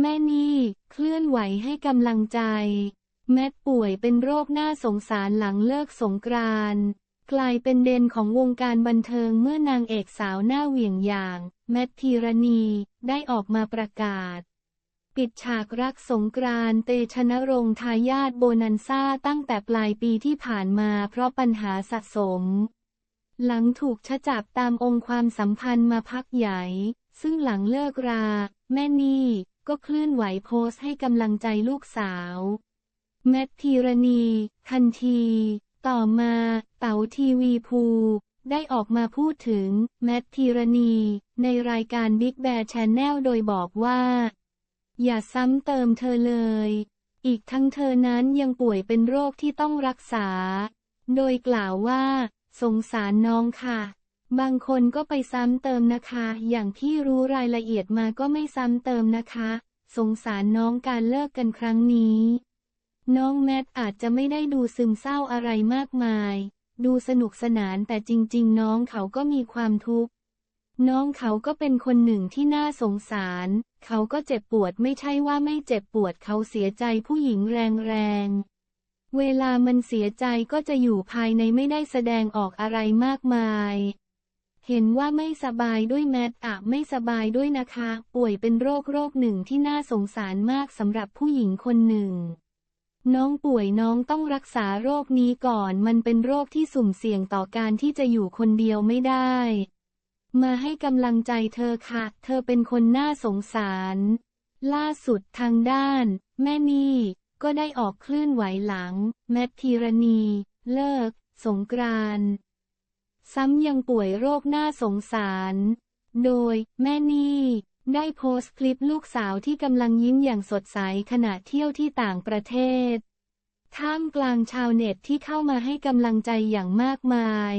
แม่นี่เคลื่อนไหวให้กำลังใจ แมทป่วยเป็นโรคน่าสงสารหลังเลิกสงกรานต์กลายเป็นเด่นของวงการบันเทิงเมื่อนางเอกสาวหน้าเหวี่ยงอย่าง แมทธีรณีได้ออกมาประกาศ ปิดฉากรักสงกรานต์เตชนรงทายาทโบนันซ่าตั้งแต่ปลายปีที่ผ่านมาเพราะปัญหาสะสม หลังถูกชะจับตามองค์ความสัมพันธ์มาพักใหญ่ ซึ่งหลังเลิกรา แม่นี่ ก็เคลื่อนไหวโพสต์ให้กำลังใจลูกสาว แมทธีรณีทันที ต่อมา เต๋าทีวีภูได้ออกมาพูดถึง แมทธีรณี ในรายการ Big Bear Channel โดยบอกว่า อย่าซ้ำเติมเธอเลย อีกทั้งเธอนั้นยังป่วยเป็นโรคที่ต้องรักษา โดยกล่าวว่า สงสารน้องค่ะ บางคนก็ไปซ้ำเติมนะคะ อย่างที่รู้รายละเอียดมาก็ไม่ซ้ำเติมนะคะ สงสารน้องการเลิกกันครั้งนี้ น้องแมทอาจจะไม่ได้ดูซึมเศร้าอะไรมากมาย ดูสนุกสนานแต่จริง ๆ น้องเขาก็มีความทุกข์ น้องเขาก็เป็นคนหนึ่งที่น่าสงสาร เขาก็เจ็บปวดไม่ใช่ว่าไม่เจ็บปวดเขาเสียใจผู้หญิงแรงๆ เวลามันเสียใจก็จะอยู่ภายในไม่ได้แสดงออกอะไรมากมาย เห็นว่าไม่สบายด้วยแมทอะไม่สบายด้วยนะคะ ป่วยเป็นโรคโรคหนึ่งที่น่าสงสารมากสำหรับผู้หญิงคนหนึ่ง น้องป่วยน้องต้องรักษาโรคนี้ก่อน มันเป็นโรคที่สุ่มเสี่ยงต่อการที่จะอยู่คนเดียวไม่ได้ มาให้กำลังใจเธอค่ะ เธอเป็นคนน่าสงสาร ล่าสุดทางด้าน แม่นี่ ก็ได้ออกเคลื่อนไหวหลัง แมทธีรณี เลิก สงกรานต์ ซ้ำยังป่วยโรคน่าสงสาร โดย แม่นี่ได้โพสต์คลิปลูกสาวที่กำลังยิ้มอย่างสดใสขณะเที่ยวที่ต่างประเทศ ท่ามกลางชาวเน็ตที่เข้ามาให้กำลังใจอย่างมากมาย